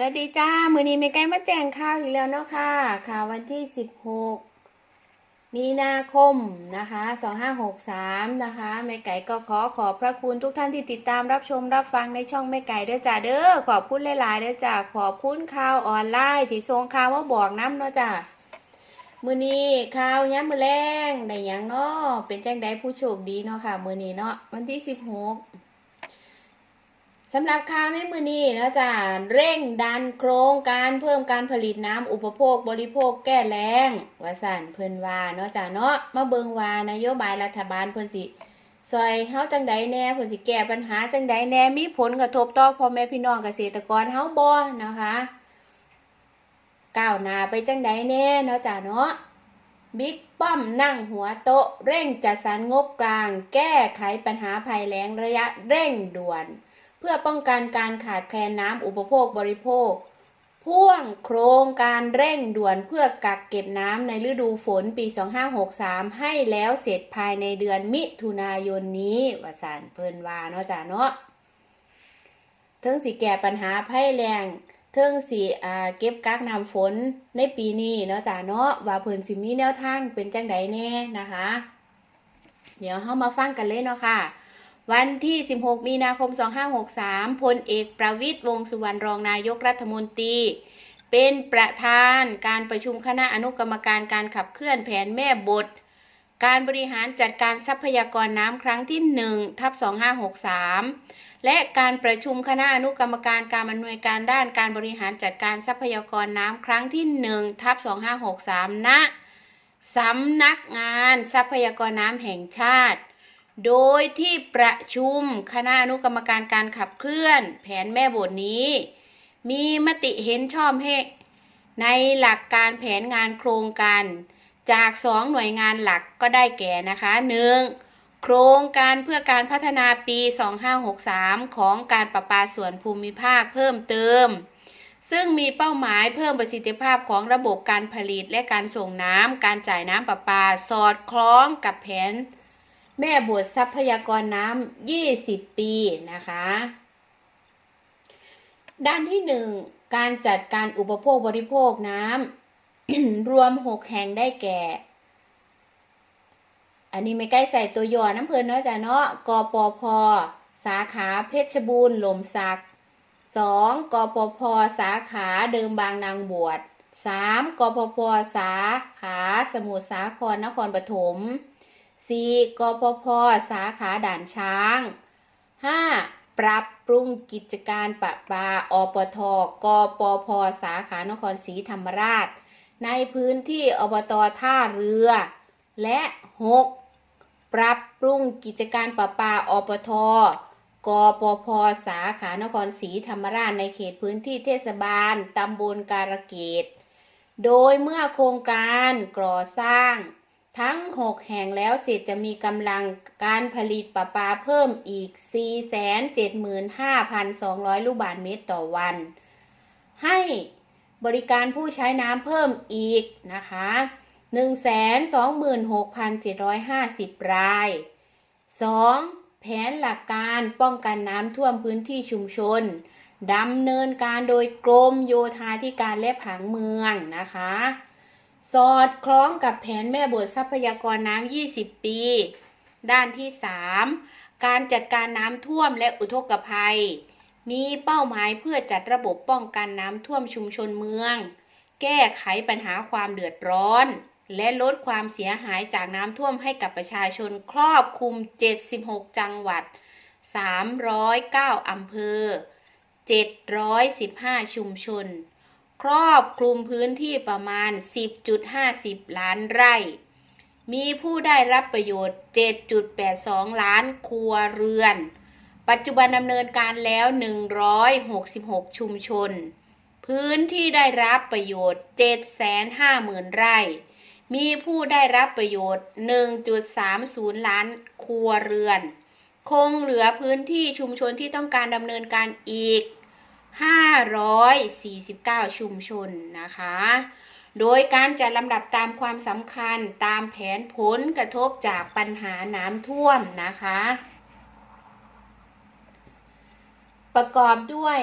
วัสดีจ้า มือนี้ไม่ใกล้มาแจ้งข่าวอีกแล้วเนาะค่ะ ข่าววันที่ 16 มีนาคมนะคะ 2563 นะคะแม่ไก่ก็ขอขอบพระคุณทุกท่านที่ติดตามรับชมรับฟังในช่องแม่ไก่เด้อจ้าเด้อ ขอบคุณหลายๆเด้อจ้า ขอบคุณข่าวออนไลน์ที่ส่งข่าวมาบอกน้ำเนาะจ้ามือนี้ข่าวย้ำมือแรงได้ยังเนาะเป็นแจังได้ผู้โชคดีเนาะค่ะ มือนี้เนาะวันที่ 16 สำหรับข่าวในมือนี้นะจ๊ะเร่งดันโครงการเพิ่มการผลิตน้ำอุปโภคบริโภคแก้แรงว่าสันเพิ่นว่าเนาะจ้ะเนาะมาเบิงว่านโยบายรัฐบาลเพิ่นสิซอยเฮาจังใดแน่เพิ่นสิแก้ปัญหาจังใดแน่มีผลกระทบต่อพ่อแม่พี่น้องเกษตรกรเฮาบ่นะคะก้าวหน้าไปจังใดแน่เนาะจ้ะเนาะบิ๊กป้อมนั่งหัวโต๊ะ เร่งจัดสรรงบกลาง แก้ไขปัญหาภัยแล้งระยะเร่งด่วน เพื่อป้องกันการขาดแคลนน้ำอุปโภคบริโภค พ่วงโครงการเร่งด่วนเพื่อกักเก็บน้ำในฤดูฝนปี 2563 ให้แล้วเสร็จภายในเดือนมิถุนายนนี้ว่าสารเพิ่นว่าเนาะจ้าเนาะเทิงสิแก้ปัญหาภัยแรงเทิงสิอ่าเก็บกักน้ำฝนในปีนี้เนาะจ้าเนาะว่าเพิ่นสิมีแนวทางเป็นจังใดแน่นะคะ เดี๋ยวเฮามาฟังกันเลยเนาะค่ะ วันที่ 16 มีนาคม 2563 พลเอกประวิตยวงสุวรรณรองนายกรัฐมนตรี เป็นประธานการประชุมคณะอนุกรรมการการขับเคลื่อนแผนแม่บท การบริหารจัดการทรัพยากรน้ำครั้งที่1ทับ2563 และการประชุมคณะอนุกรรมการการอำนวยการด้านการบริหารจัดการทรัพยากรน้ำครั้งที่1ทับ2563ณสำนักงานทรัพยากรน้ำแห่งชาติ โดยที่ประชุมคณะอนุกรรมการการขับเคลื่อน แผนแม่บทนี้ มีมติเห็นชอบให้ในหลักการแผนงานโครงการ จากสองหน่วยงานหลักก็ได้แก่นะคะหนึ่งโครงการเพื่อการพัฒนาปี 2563 ของการประปาส่วนภูมิภาคเพิ่มเติม ซึ่งมีเป้าหมายเพิ่มประสิทธิภาพของระบบการผลิตและการส่งน้ำการจ่ายน้ำประปา สอดคล้องกับแผน แม่บททรัพยากรน้ำ20ปีนะคะ ด้านที่1การจัดการอุปโภคบริโภคน้ำรวม6แห่งได้แก่ อันนี้ไม่ใกล้ใส่ตัวย่อน้ำเพลินเนาะจ้ะเนาะกปพสาขาเพชรบูรณ์หล่มสัก 2. กปพสาขาเดิมบางนางบวช 3. กปพสาขาสมุทรสาครนครปฐม 4. กปพสาขาด่านช้าง 5. ปรับปรุงกิจการประปาอปทกปพสาขานครศรีธรรมราช ในพื้นที่อบตท่าเรือ และ 6. ปรับปรุงกิจการประปาอปทกปพสาขานครศรีธรรมราชในเขตพื้นที่เทศบาลตำบลการเกดโดยเมื่อโครงการก่อสร้าง ทั้ง6แห่งแล้วเสร็จจะมีกำลังการผลิตประปาเพิ่มอีก 475,200 ลูกบาศก์เมตรต่อวัน ให้บริการผู้ใช้น้ำเพิ่มอีกนะคะ 126,750 ราย 2. แผนหลักการป้องกันน้ำท่วมพื้นที่ชุมชนดำเนินการโดยกรมโยธาธิการและผังเมืองนะคะ สอดคล้องกับแผนแม่บททรัพยากรน้ำ 20 ปี ด้านที่ 3 การจัดการน้ำท่วมและอุทกภัย มีเป้าหมายเพื่อจัดระบบป้องกันน้ำท่วมชุมชนเมือง แก้ไขปัญหาความเดือดร้อน และลดความเสียหายจากน้ำท่วมให้กับประชาชนครอบคลุม 76 จังหวัด 309 อำเภอ 715 ชุมชน ครอบคลุมพื้นที่ประมาณ 10.50 ล้านไร่ มีผู้ได้รับประโยชน์ 7.82 ล้านครัวเรือน ปัจจุบันดำเนินการแล้ว 166 ชุมชน พื้นที่ได้รับประโยชน์ 750,000 ไร่ มีผู้ได้รับประโยชน์ 1.30 ล้านครัวเรือน คงเหลือพื้นที่ชุมชนที่ต้องการดำเนินการอีก 549 ชุมชนนะคะ โดยการจัดลำดับตามความสำคัญตามแผนผลกระทบจากปัญหาน้ำท่วมนะคะ ประกอบด้วย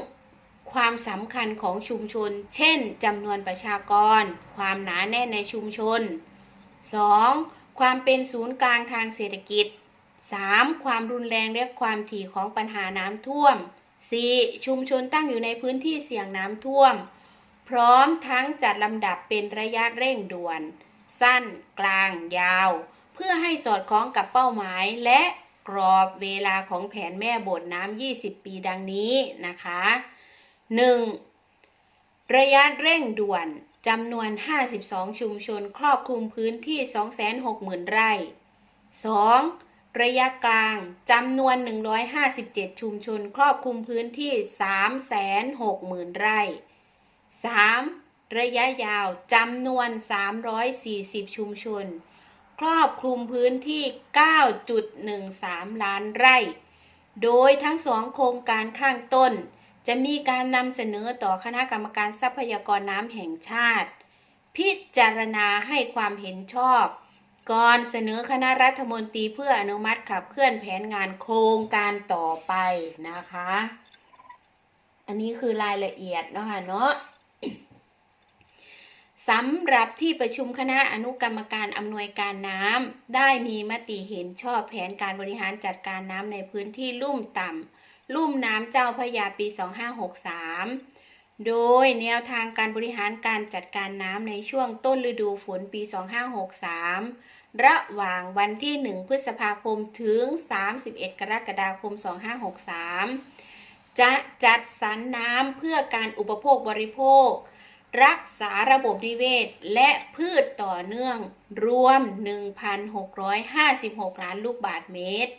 1. ความสำคัญของชุมชน เช่นจำนวนประชากร ความหนาแน่นในชุมชน 2. ความเป็นศูนย์กลางทางเศรษฐกิจ 3. ความรุนแรงและความถี่ของปัญหาน้ำท่วม 4. ชุมชนตั้งอยู่ในพื้นที่เสี่ยงน้ำท่วม พร้อมทั้งจัดลำดับเป็นระยะเร่งด่วน สั้น กลาง ยาว เพื่อให้สอดคล้องกับเป้าหมาย และกรอบเวลาของแผนแม่บทน้ำ 20 ปีดังนี้นะคะ 1. ระยะเร่งด่วนจำนวน 52 ชุมชน ครอบคลุมพื้นที่ 260,000 ไร่ 2. ระยะกลางจำนวน 157 ชุมชน ครอบคลุมพื้นที่ 360,000 ไร่ 3. ระยะยาวจำนวน 340 ชุมชน ครอบคลุมพื้นที่ 9.13 ล้านไร่ โดยทั้งสองโครงการข้างต้น จะมีการนำเสนอต่อคณะกรรมการทรัพยากรน้ำแห่งชาติ พิจารณาให้ความเห็นชอบ ก่อนเสนอคณะรัฐมนตรีเพื่ออนุมัติขับเคลื่อนแผนงานโครงการต่อไปนะคะ อันนี้คือรายละเอียดเนาะค่ะเนาะสำหรับที่ประชุมคณะอนุกรรมการอำนวยการน้ำได้มีมติเห็นชอบแผนการบริหารจัดการน้ำในพื้นที่ลุ่มต่ำลุ่มน้ำเจ้าพระยาปี 2563 โดยแนวทางการบริหารการจัดการน้ำในช่วงต้นฤดูฝนปี 2563 ระหว่างวันที่ 1 พฤษภาคมถึง 31 กรกฎาคม 2563 จะจัดสรรน้ำเพื่อการอุปโภคบริโภค รักษาระบบนิเวศ และพืชต่อเนื่องรวม 1,656 ล้านลูกบาทเมตร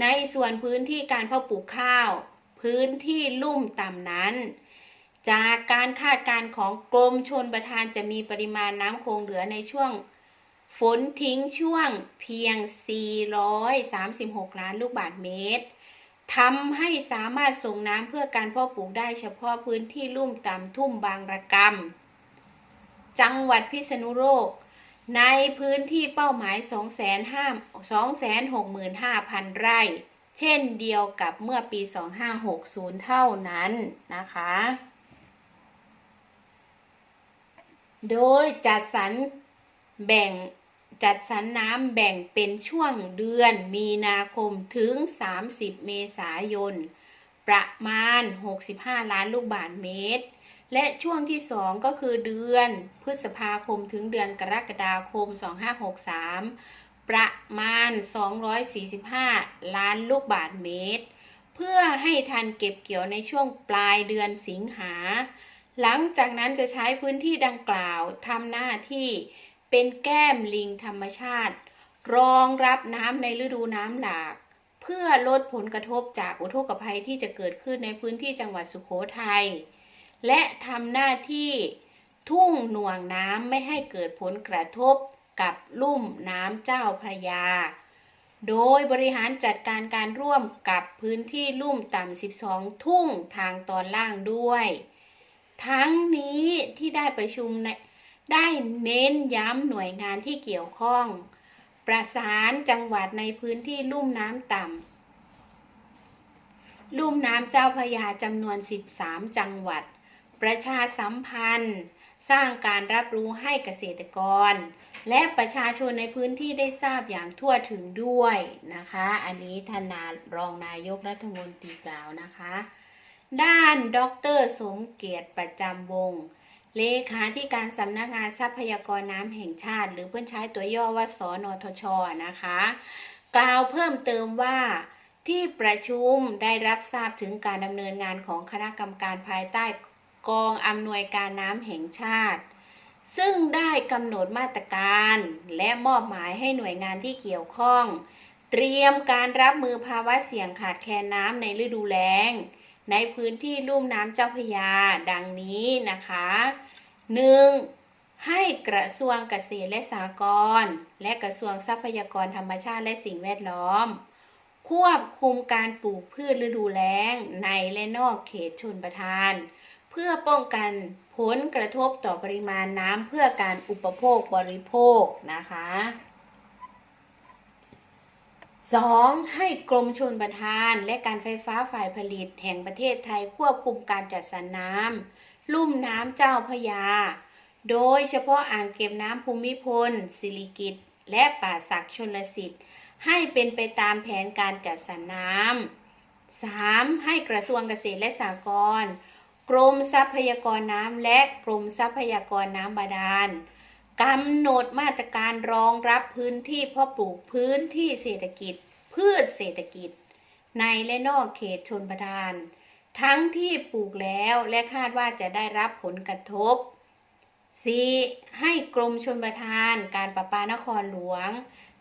ในส่วนพื้นที่การเพาะปลูกข้าว พื้นที่ลุ่มต่ำนั้นจากการคาดการณ์ของกรมชนประทานจะมีปริมาณน้ำคงเหลือในช่วง ฝนทิ้งช่วงเพียง 436 ล้านลูกบาทเมตรทำให้สามารถส่งน้ำเพื่อการเพาะปลูกได้เฉพาะพื้นที่ลุ่มต่ำทุ่มบางระกำจังหวัดพิษณุโลก ในพื้นที่เป้าหมาย 265,000 ไร่ เช่นเดียวกับเมื่อปี 2560 เท่านั้นนะคะ โดยจัดสรรแบ่ง จัดสรรน้ำแบ่งเป็นช่วงเดือนมีนาคมถึง 30 เมษายน ประมาณ 65 ล้านลูกบาศก์เมตร และช่วงที่ 2 ก็คือเดือนพฤษภาคมถึงเดือนกรกฎาคม 2563 ประมาณ 245 ล้านลูกบาศก์เมตร เพื่อให้ทันเก็บเกี่ยวในช่วงปลายเดือนสิงหา หลังจากนั้นจะใช้พื้นที่ดังกล่าวทำหน้าที่ เป็นแก้มลิงธรรมชาติ รองรับน้ำในฤดูน้ำหลาก เพื่อลดผลกระทบจากอุทกภัยที่จะเกิดขึ้นในพื้นที่จังหวัดสุโขทัยและทำหน้าที่ทุ่งหน่วงน้ำไม่ให้เกิดผลกระทบกับลุ่มน้ำเจ้าพระยา โดยบริหารจัดการการร่วมกับพื้นที่ลุ่มต่ำ 12 ทุ่งทางตอนล่างด้วย ทั้งนี้ที่ได้ประชุมใน ได้เน้นย้ำหน่วยงานที่เกี่ยวข้อง ประสานจังหวัดในพื้นที่ลุ่มน้ำต่ำลุ่มน้ำเจ้าพระยาจำนวน 13 จังหวัด ประชาสัมพันธ์ สร้างการรับรู้ให้เกษตรกร และประชาชนในพื้นที่ได้ทราบอย่างทั่วถึงด้วยนะคะ อันนี้ท่านารองนายกรัฐมนตรีกล่าวนะคะ ด้านดรสมเกียรติประจำวงศ์ เลขาธิการสำนักงานทรัพยากรน้ำแห่งชาติ หรือเพื่อนใช้ตัวย่อว่าสนทชนะคะ กล่าวเพิ่มเติมว่าที่ประชุมได้รับทราบถึงการดำเนินงานของคณะกรรมการภายใต้กองอำนวยการน้ำแห่งชาติ ซึ่งได้กำหนดมาตรการและมอบหมายให้หน่วยงานที่เกี่ยวข้อง เตรียมการรับมือภาวะเสี่ยงขาดแคลนน้ำในฤดูแล้ง ในพื้นที่ลุ่มน้ำเจ้าพยาดังนี้นะคะ 1. ให้กระทรวงเกษตรและสหกรณ์และกระทรวงทรัพยากรธรรมชาติและสิ่งแวดล้อม ควบคุมการปลูกพืชฤดูแล้งในและนอกเขตชนประทาน เพื่อป้องกันผลกระทบต่อปริมาณน้ำเพื่อการอุปโภคบริโภคนะคะ 2. ให้กรมชลประทาน และการไฟฟ้าฝ่ายผลิตแห่งประเทศไทยควบคุมการจัดสรรน้ำลุ่มน้ำเจ้าพระยา โดยเฉพาะอ่างเก็บน้ำภูมิพล สิริกิตและป่าสักชนลสิทธิ์ ให้เป็นไปตามแผนการจัดสรรน้ำ 3. ให้กระทรวงเกษตรและสหกรณ์กรมทรัพยากรน้ำและกรมทรัพยากรน้ำบาดาล กำหนดมาตรการรองรับพื้นที่เพาะปลูกพื้นที่เศรษฐกิจ พืชเศรษฐกิจ ในและนอกเขตชนประทาน ทั้งที่ปลูกแล้วและคาดว่าจะได้รับผลกระทบ 4. ให้กรมชนประทานการประปานครหลวง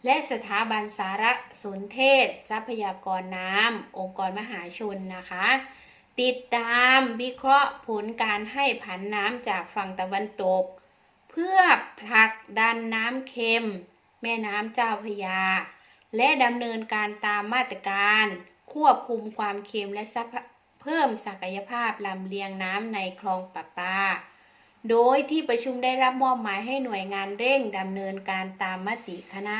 และสถาบันสารสนเทศ ทรัพยากรน้ำองค์กรมหาชนนะคะ ติดตามวิเคราะห์ผลการให้ผันน้ำจากฝั่งตะวันตก เพื่อผลักดันน้ำเค็ม แม่น้ำเจ้าพระยา และดำเนินการตามมาตรการ ควบคุมความเค็มและเพิ่มศักยภาพลำเลียงน้ำในคลองประปา โดยที่ประชุมได้รับมอบหมายให้หน่วยงานเร่งดำเนินการตามมติคณะ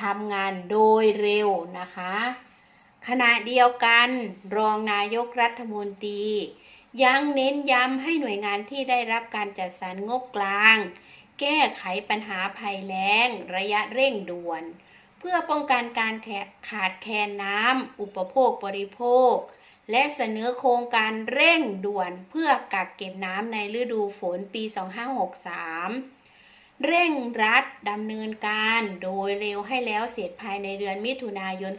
ทำงานโดยเร็วนะคะ ขณะเดียวกันรองนายกรัฐมนตรี ยังเน้นย้ำให้หน่วยงานที่ได้รับการจัดสรรงบกลาง แก้ไขปัญหาภัยแล้ง ระยะเร่งด่วน เพื่อป้องกันการขาดแคลนน้ำอุปโภคบริโภค และเสนอโครงการเร่งด่วนเพื่อกักเก็บน้ำในฤดูฝนปี 2563เร่งรัดดำเนินการโดยเร็วให้แล้วเสร็จภายในเดือนมิถุนายน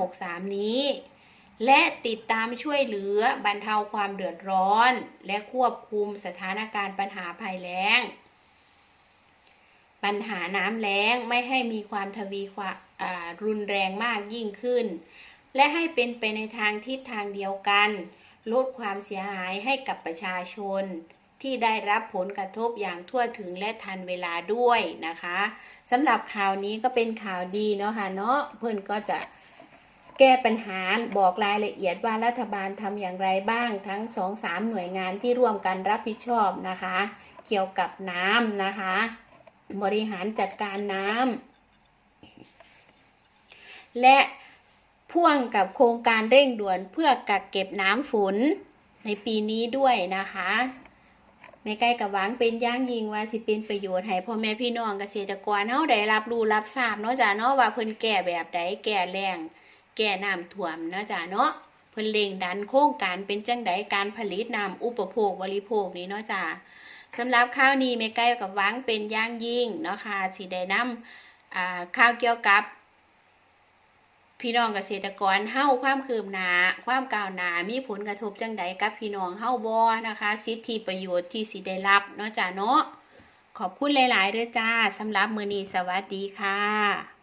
2563 นี้ และติดตามช่วยเหลือบรรเทาความเดือดร้อน และควบคุมสถานการณ์ปัญหาภัยแล้ง ปัญหาน้ำแล้งไม่ให้มีความทวีความรุนแรงมากยิ่งขึ้น และให้เป็นไปในทางทิศทางเดียวกัน ลดความเสียหายให้กับประชาชน ที่ได้รับผลกระทบอย่างทั่วถึงและทันเวลาด้วยนะคะสำหรับข่าวนี้ก็เป็นข่าวดีเนาะค่ะเนาะเพื่อนก็จะ แก้ปัญหาบอกรายละเอียดว่ารัฐบาลทำอย่างไรบ้างทั้งสองสามหน่วยงานที่ร่วมกันรับผิดชอบนะคะ เกี่ยวกับน้ำนะคะ บริหารจัดการน้ำและพ่วงกับโครงการเร่งด่วนเพื่อกักเก็บน้ำฝนในปีนี้ด้วยนะคะในใกล้กับหวังเป็นย่างยิงว่าสิเป็นประโยชน์ให้พ่อแม่พี่น้องเกษตรกรเฮาได้รับรู้รับทราบเนาะจ้ะเนาะว่าเพิ่นแก้แบบใดแก้แรง แก้น้ำท่วมเนาะจ้ะเนาะเพิ่นเร่งดันโครงการเป็นจังไดการผลิตน้ำอุปโภคบริโภคนี้เนาะจ้ะสำหรับข้าวนี้แม่ไก่กับวังเป็นย่างยิ่งเนาะค่ะสิได้นำข้าวเกี่ยวกับ พี่น้องเกษตรกรเฮาความคืบหน้าความก้าวหน้ามีผลกระทบจังใดกับพี่น้องเฮาบ่นะคะ สิทธิประโยชน์ที่สิได้รับเนาะจ้าเนาะขอบคุณหลาย ๆเด้อจ้าสำหรับมือนีสวัสดีค่ะ